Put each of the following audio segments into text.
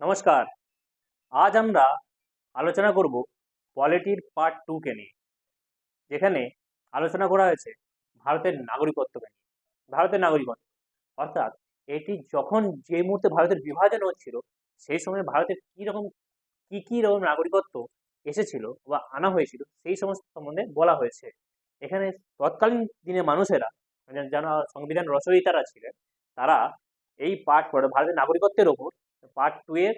নমস্কার। আজ আমরা আলোচনা করব পলিটির পার্ট টুকে নিয়ে, যেখানে আলোচনা করা হয়েছে ভারতের নাগরিকত্বকে নিয়ে। ভারতের নাগরিকত্ব, অর্থাৎ এটি যখন যে মুহূর্তে ভারতের বিভাজন হচ্ছিল, সেই সময় ভারতের কী রকম, কী কী রকম নাগরিকত্ব এসেছিল বা আনা হয়েছিল, সেই সমস্ত সম্বন্ধে বলা হয়েছে। এখানে তৎকালীন দিনে মানুষেরা মানে যারা সংবিধান রচয়িতারা ছিলেন, তারা এই পার্ট ভারতের নাগরিকত্বের ওপর পার্ট টু এর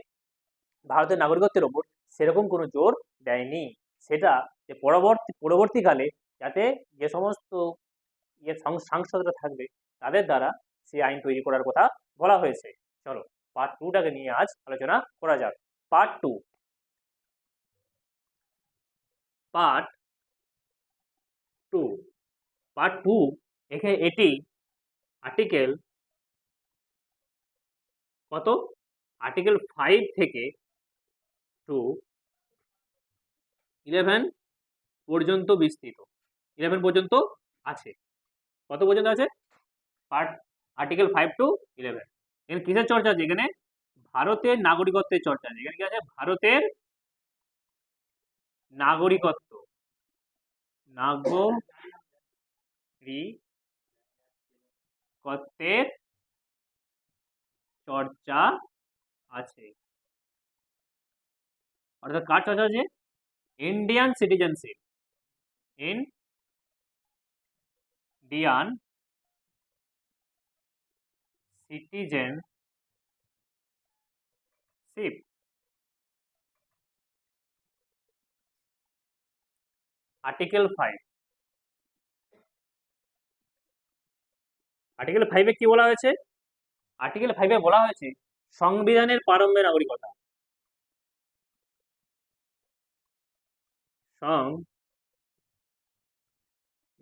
ভারতের নাগরিকত্বের ওপর সেরকম কোনো জোর দেয়নি। সেটা যে পরবর্তী, পরবর্তীকালে যাতে যে সমস্ত ইয়ে সাংসদরা থাকবে, তাদের দ্বারা সেই আইন তৈরি করার কথা বলা হয়েছে। চলো পার্ট টুটাকে নিয়ে আজ আলোচনা করা যাক। Part two part two part two এখানে এটি আর্টিকেল কত? আর্টিকেল ফাইভ থেকে টু ইলেভেন পর্যন্ত বিস্তৃত। ইলেভেন পর্যন্ত আছে। কত পর্যন্ত আছে? Part article five to eleven এখানে কিসের চর্চা আছে? এখানে ভারতের নাগরিকত্বের চর্চা আছে। এখানে কি আছে? ভারতের নাগরিকত্ব। নাগরিকত্বের চর্চা আছে অর্থাৎ কার চর্চা আছে Indian citizenship Indian citizenship article five article ফাইভে কি বলা হয়েছে? আর্টিকেল ফাইভে বলা হয়েছে সংবিধানের প্রারম্ভে নাগরিকতা।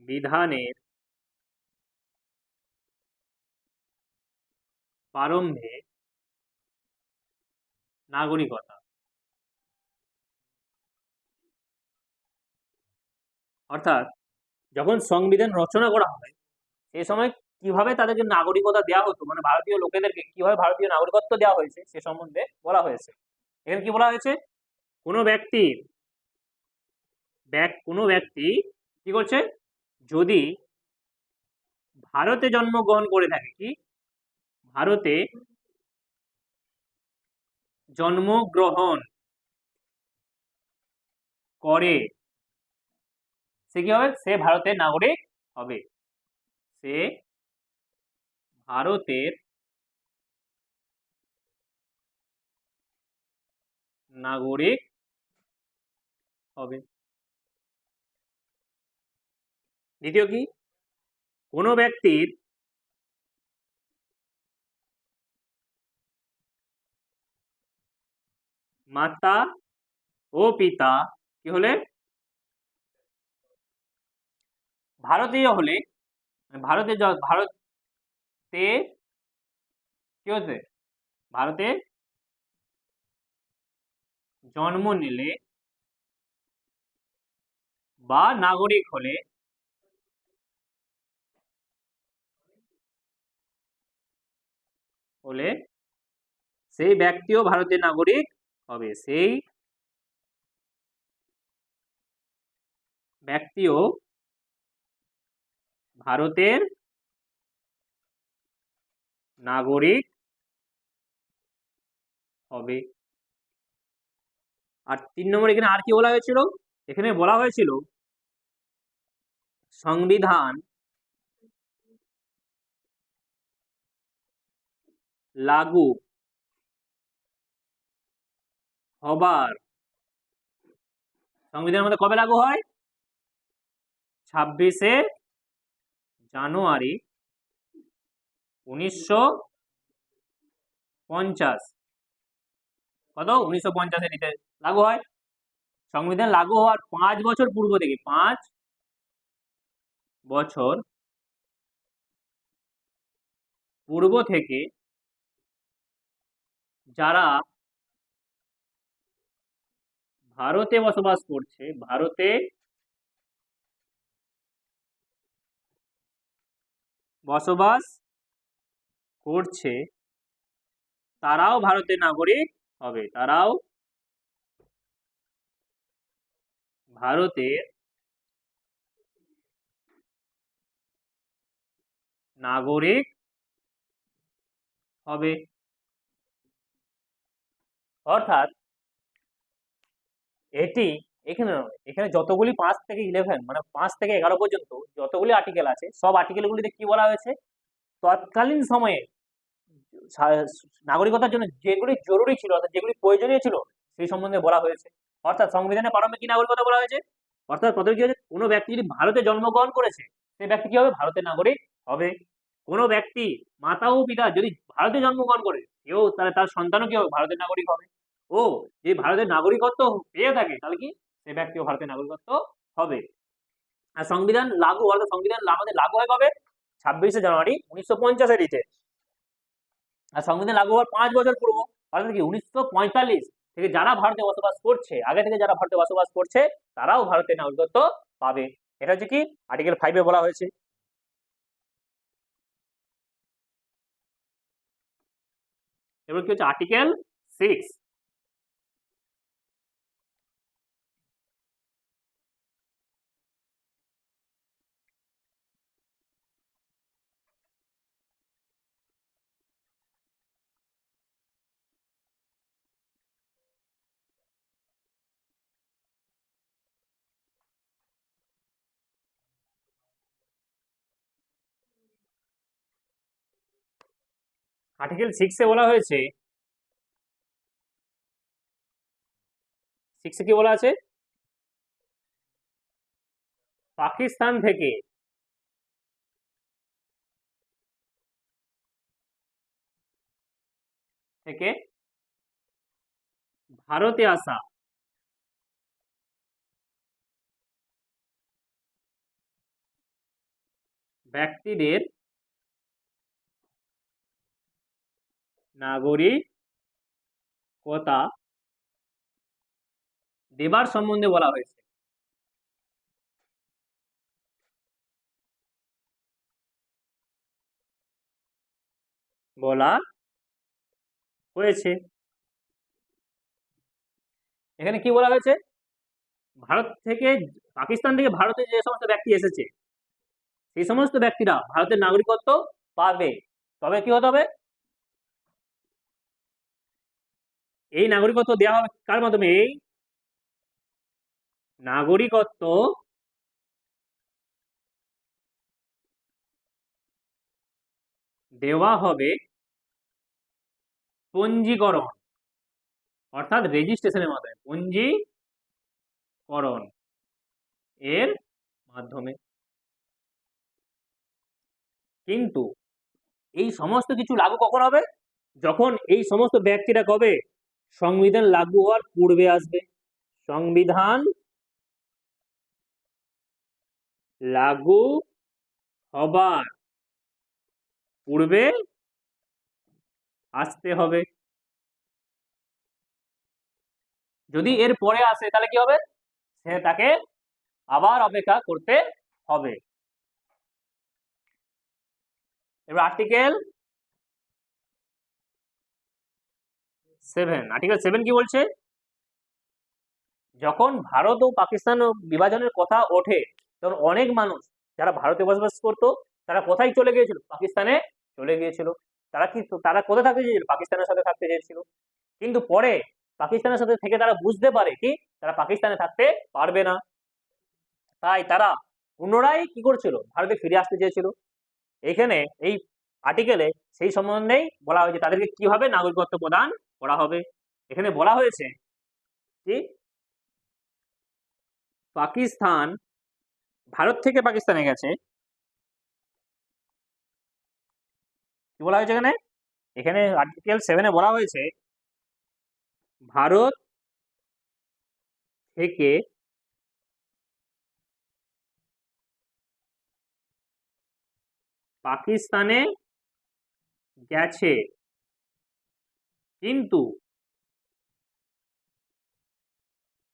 সংবিধানের প্রারম্ভে নাগরিকতা। অর্থাৎ যখন সংবিধান রচনা করা হয় সেই সময় কীভাবে তাদেরকে নাগরিকতা দেওয়া হতো? মানে ভারতীয় লোকেদেরকে কীভাবে ভারতীয় নাগরিকত্ব দেওয়া হয়েছে সে সম্বন্ধে বলা হয়েছে। এখানে কি বলা হয়েছে? কোনো ব্যক্তির ব্যাক, কোনো ব্যক্তি কি করছে? যদি ভারতে জন্মগ্রহণ করে থাকে, কি? ভারতে জন্মগ্রহণ করে, সে কি হবে? সে ভারতের নাগরিক হবে। সে ভারতের নাগরিক হবে। দ্বিতীয় কি? কোনো ব্যক্তির মাতা ও পিতা কি হলে? ভারতীয় হলে মানে ভারতে ভারতে কি হচ্ছে ভারতে জন্ম নিলে বা নাগরিক হলে হলে সেই ব্যক্তিও ভারতের নাগরিক হবে। সেই ব্যক্তিও ভারতের নাগরিক হবে। আর তিন নম্বর এখানে আর কি বলা হয়েছিল? এখানে বলা হয়েছিল সংবিধান লাগু হবার সংবিধানের মধ্যে কবে লাগু হয়? ছাব্বিশে জানুয়ারি উনিশশো পঞ্চাশ। কত? উনিশশো পঞ্চাশে নিতে লাগু হয়। সংবিধান লাগু হওয়ার পাঁচ বছর পূর্ব থেকে, পাঁচ বছর পূর্ব থেকে যারা ভারতে বসবাস করছে, ভারতে বসবাস করছে, তারাও ভারতের নাগরিক হবে। তারাও ভারতের নাগরিক হবে। অর্থাৎ এটি এখানে এখানে যতগুলি পাঁচ থেকে ইলেভেন মানে পাঁচ থেকে এগারো পর্যন্ত যতগুলি আর্টিকেল আছে, সব আর্টিকেলগুলিতে কি বলা হয়েছে? তৎকালীন সময়ে নাগরিকতার জন্য যেগুলি জরুরি ছিল, অর্থাৎ যেগুলি প্রয়োজনীয় ছিল, সেই সম্বন্ধে বলা হয়েছে। অর্থাৎ সংবিধানের প্রারম্ভে কি নাগরিকতা বলা হয়েছে? অর্থাৎ প্রথমে কি হয়েছে? কোনো ব্যক্তি যদি ভারতে জন্মগ্রহণ করেছে, সেই ব্যক্তি কি হবে? ভারতের নাগরিক হবে। কোনো ব্যক্তি মাতা ও পিতা যদি ভারতে জন্মগ্রহণ করে কেউ তাহলে তার সন্তানও কি হবে? ভারতের নাগরিক হবে। ও, যে ভারতের নাগরিকত্ব পেয়ে থাকে, তাহলে কি? সে ব্যক্তিও ভারতের নাগরিকত্ব হবে। আর সংবিধান লাগু, অর্থাৎ সংবিধান আমাদের লাগু হয় কবে? ছাব্বিশে জানুয়ারি উনিশশো পঞ্চাশে দিতে আর সংবিধান লাগু হওয়ার পাঁচ বছর পূর্ব অর্থাৎ কি উনিশশো পঁয়তাল্লিশ থেকে যারা ভারতে বসবাস করছে, আগে থেকে যারা ভারতে বসবাস করছে, তারাও ভারতের নাগরিকত্ব পাবে। এটা হচ্ছে কি? আর্টিকেল ফাইভে বলা হয়েছে। এবার কি হচ্ছে? আর্টিকেল সিক্স আর্টিকেল সিক্সে বলা হয়েছে। সিক্সে কি বলা আছে? পাকিস্তান থেকে থেকে ভারতে আসা ব্যক্তিদের নাগরিকতা দেবার সম্বন্ধে বলা হয়েছে। বলা হয়েছে। এখানে কি বলা হয়েছে? ভারত থেকে পাকিস্তান থেকে ভারতে যে সমস্ত ব্যক্তি এসেছে, সেই সমস্ত ব্যক্তিরা ভারতের নাগরিকত্ব পাবে। তবে কি হতে হবে? এই নাগরিকত্ব দেওয়া হবে কার মাধ্যমে? এই নাগরিকত্ব দেওয়া হবে পঞ্জীকরণ, অর্থাৎ রেজিস্ট্রেশনের মাধ্যমে। পঞ্জীকরণ এর মাধ্যমে। কিন্তু এই সমস্ত কিছু লাগু কখন হবে? যখন এই সমস্ত ব্যক্তিরা কবে সংবিধান লাগু হওয়ার পূর্বে আসবে। সংবিধান লাগু হবার পূর্বে আসতে হবে। যদি এর পরে আসে, তাহলে কি হবে? সে তাকে আবার অপেক্ষা করতে হবে। এবার আর্টিকেল সেভেন আর্টিকেল সেভেন কি বলছে? যখন ভারত ও পাকিস্তান বিভাজনের কথা ওঠে, তখন অনেক মানুষ যারা ভারতে বসবাস করতো, তারা কোথায় চলে গিয়েছিল? পাকিস্তানে চলে গিয়েছিল। তারা কি, তারা কোথায় থাকতে চেয়েছিল? পাকিস্তানের সাথে থাকতে চেয়েছিল। কিন্তু পরে পাকিস্তানের সাথে থেকে তারা বুঝতে পারে কি, তারা পাকিস্তানে থাকতে পারবে না। তাই তারা পুনরায় কি করছিল? ভারতে ফিরে আসতে চেয়েছিল। এখানে এই আর্টিকেলে সেই সম্বন্ধেই বলা হয়েছে, তাদেরকে কীভাবে নাগরিকত্ব প্রদান করা হবে। এখানে বলা হয়েছে কি পাকিস্তান, ভারত থেকে পাকিস্তানে গেছে। কি বলা হয়েছে এখানে? এখানে আর্টিকেল সেভেনে বলা হয়েছে, ভারত থেকে পাকিস্তানে গেছে। কিন্তু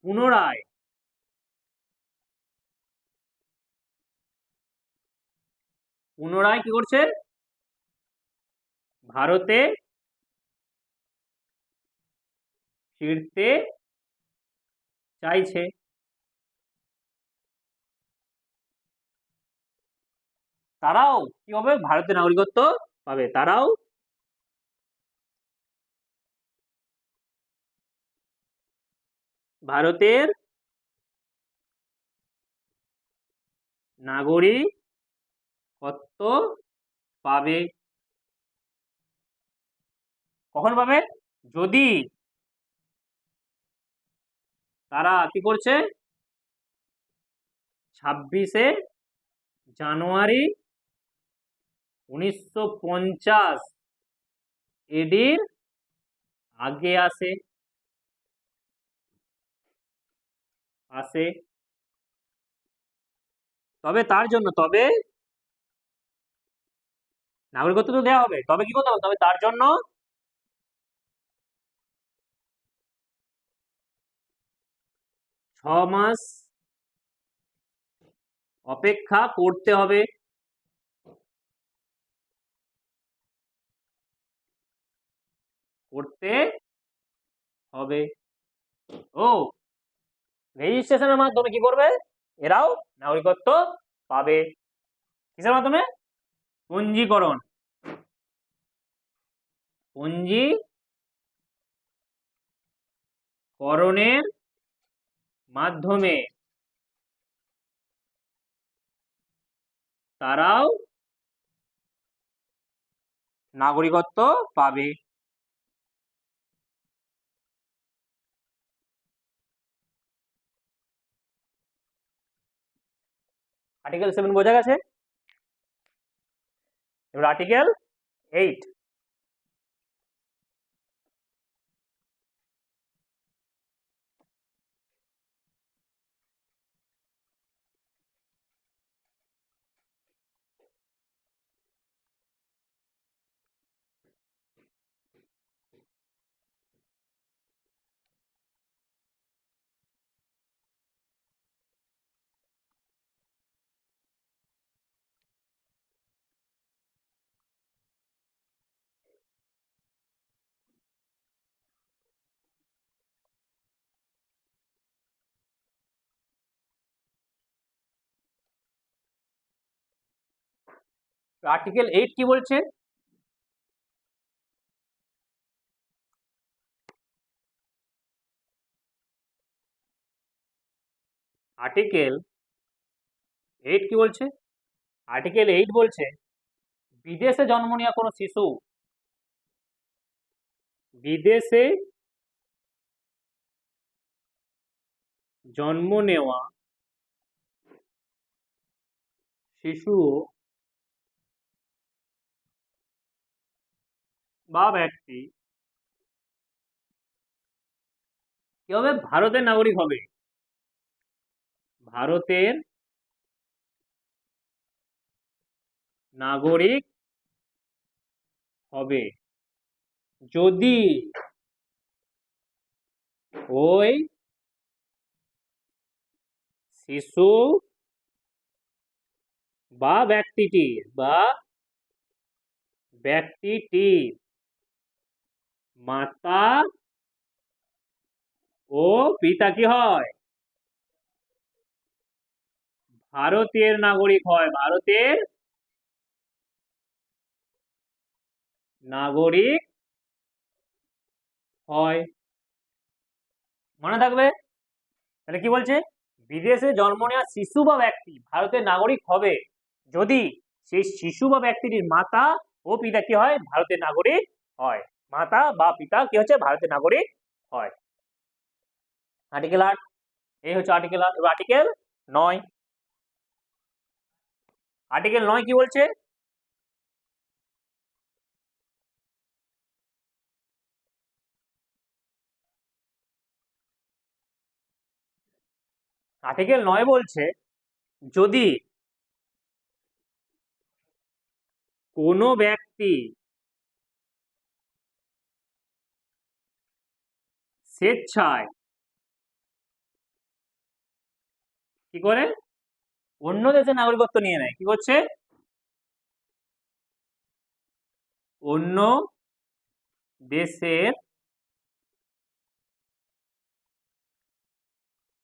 পুনরায় পুনরায় কি করছে? ভারতে ফিরতে চাইছে। তারাও কি হবে ভারতের নাগরিকত্ব পাবে? তারাও ভারতের নাগরিকত্ব পাবে? কখন পাবে? যদি তারা কি করছে? ছাব্বিশে জানুয়ারি উনিশশো পঞ্চাশ এডির আগে আসে। আসে তবে তার জন্য, তবে নাগরিকত্ব তো দেওয়া হবে। তবে কি করতে হবে? তবে তার জন্য ছ মাস অপেক্ষা করতে হবে। করতে হবে। ও রেজিস্ট্রেশনের মাধ্যমে কি করবে? এরাও নাগরিকত্ব পাবে। কিসের মাধ্যমে? পঞ্জীকরণ। পঞ্জি করণের মাধ্যমে তারাও নাগরিকত্ব পাবে। আর্টিকেল সেভেন বোঝা গেছে? এবার আর্টিকেল এইট আর্টিকেল এইট কি বলছে? আর্টিকেল এইট কি বলছে? আর্টিকেল এইট বলছে, বিদেশে জন্ম নেওয়া কোনো শিশু বিদেশে জন্ম নেওয়া শিশু বা ব্যক্তি কি হবে ভারতের নাগরিক হবে? ভারতের নাগরিক হবে। যদি ওই শিশু বা ব্যক্তিটি বা ব্যক্তিটির মাতা ও পিতা কি হয়? ভারতের নাগরিক হয়। ভারতের নাগরিক হয়। মনে থাকবে? তাহলে কি বলছে? বিদেশে জন্ম নেওয়া শিশু বা ব্যক্তি ভারতের নাগরিক হবে যদি সেই শিশু বা ব্যক্তিটির মাতা ও পিতা কি হয়? ভারতের নাগরিক হয়। মাতা বা পিতা কি হচ্ছে? ভারতের নাগরিক হয়। আর্টিকেল আট, এই হচ্ছে আর্টিকেল আট। এবার আর্টিকেল নয়। আর্টিকেল নয় কি বলছে? আর্টিকেল নয় বলছে, যদি কোনো ব্যক্তি স্বেচ্ছায়। কি করে? অন্য দেশের নাগরিকত্ব নিয়ে নেয়, কি করছে? অন্য দেশের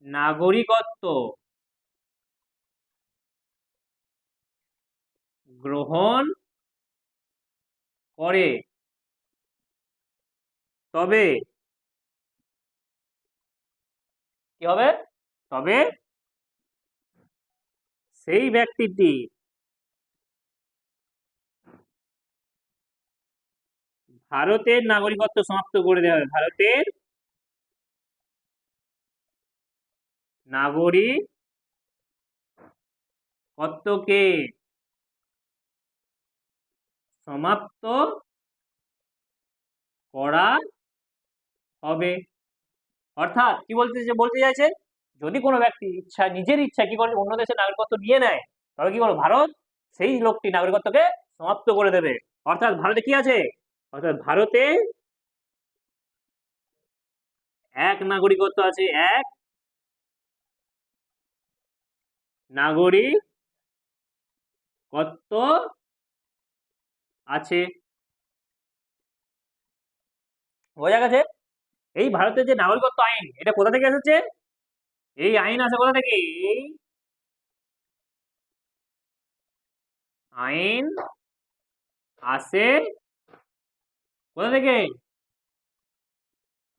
নাগরিকত্ব গ্রহণ করে। তবে কি হবে? তবে সেই ব্যক্তিটি ভারতের নাগরিকত্ব সমাপ্ত করে দেওয়া হবে। ভারতের নাগরিকত্বকে সমাপ্ত করা হবে। অর্থাৎ কি বলতে বলতে চাইছে, যদি কোনো ব্যক্তি ইচ্ছা, নিজের ইচ্ছা কি করে অন্য দেশের নাগরিকত্ব নিয়ে নেয় তবে কি করবে? ভারত সেই লোকটি নাগরিকত্বকে সমাপ্ত করে দেবে। অর্থাৎ ভারতে কি আছে? অর্থাৎ ভারতে এক নাগরিকত্ব আছে, এক নাগরিকত্ব আছে। বোঝা গেছে? এই ভারতের যে নাগরিকত্ব আইন, এটা কোথা থেকে এসেছে? এই আইন আছে কোথা থেকে? এই আইন আসে কোথা থেকে?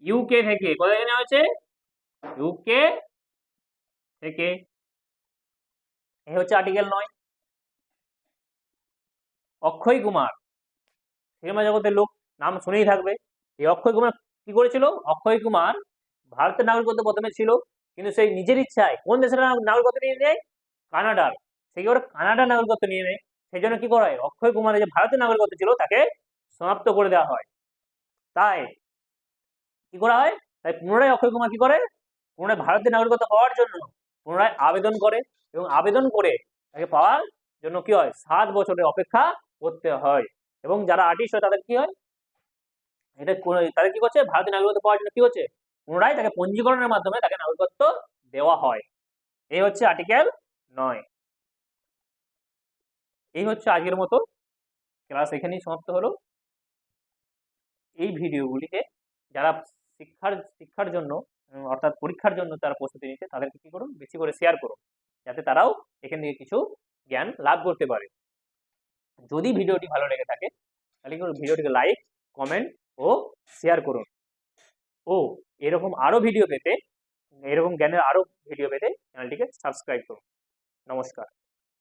ইউকে থেকে। কোথা থেকে নেওয়া হয়েছে? ইউকে থেকে। এই হচ্ছে আর্টিকেল নয়। অক্ষয় কুমার। সিনেমা জগতের লোক, নাম শুনেই থাকবে। এই অক্ষয় কুমার কি করেছিল? অক্ষয় কুমার ভারতের নাগরিকত্ব প্রথমে ছিল, কিন্তু সেই নিজের ইচ্ছায় কোন দেশের নাগরিকত্ব নিয়ে নেয়? কানাডার। সেই করে? কানাডার নাগরিকত্ব নিয়ে নেয়। সেই জন্য কি করা হয়? অক্ষয় কুমারের যে ভারতের নাগরিকত্ব ছিল, তাকে সমাপ্ত করে দেওয়া হয়। তাই কি করা হয়? তাই পুনরায় অক্ষয় কুমার কি করে? পুনরায় ভারতের নাগরিকত্ব পাওয়ার জন্য পুনরায় আবেদন করে এবং আবেদন করে তাকে পাওয়ার জন্য কি হয়? সাত বছরের অপেক্ষা করতে হয়। এবং যারা আর্টিস্ট হয়, তাদের কি হয়? এটা তাদের কি করছে? ভারতীয় নাগরিকত্ব পাওয়ার জন্য কি হচ্ছে? পুনরায় তাকে পঞ্জীকরণের মাধ্যমে তাকে নাগরিকত্ব দেওয়া হয়। এই হচ্ছে আর্টিকেল নয়। এই হচ্ছে আজকের মতো। ক্লাস এখানেই সমাপ্ত হলো। এই ভিডিওগুলিকে যারা শিক্ষার শিক্ষার জন্য অর্থাৎ পরীক্ষার জন্য তারা প্রস্তুতি নিচ্ছে, তাদেরকে কি করুন? বেশি করে শেয়ার করুন। যাতে তারাও এখান থেকে কিছু জ্ঞান লাভ করতে পারে। যদি ভিডিওটি ভালো লেগে থাকে, তাহলে ভিডিওটিকে লাইক কমেন্ট ও শেয়ার করুন। ও, এরকম আরও ভিডিও পেতে, এরকম জ্ঞানের আরও ভিডিও পেতে চ্যানেলটিকে সাবস্ক্রাইব করুন। নমস্কার।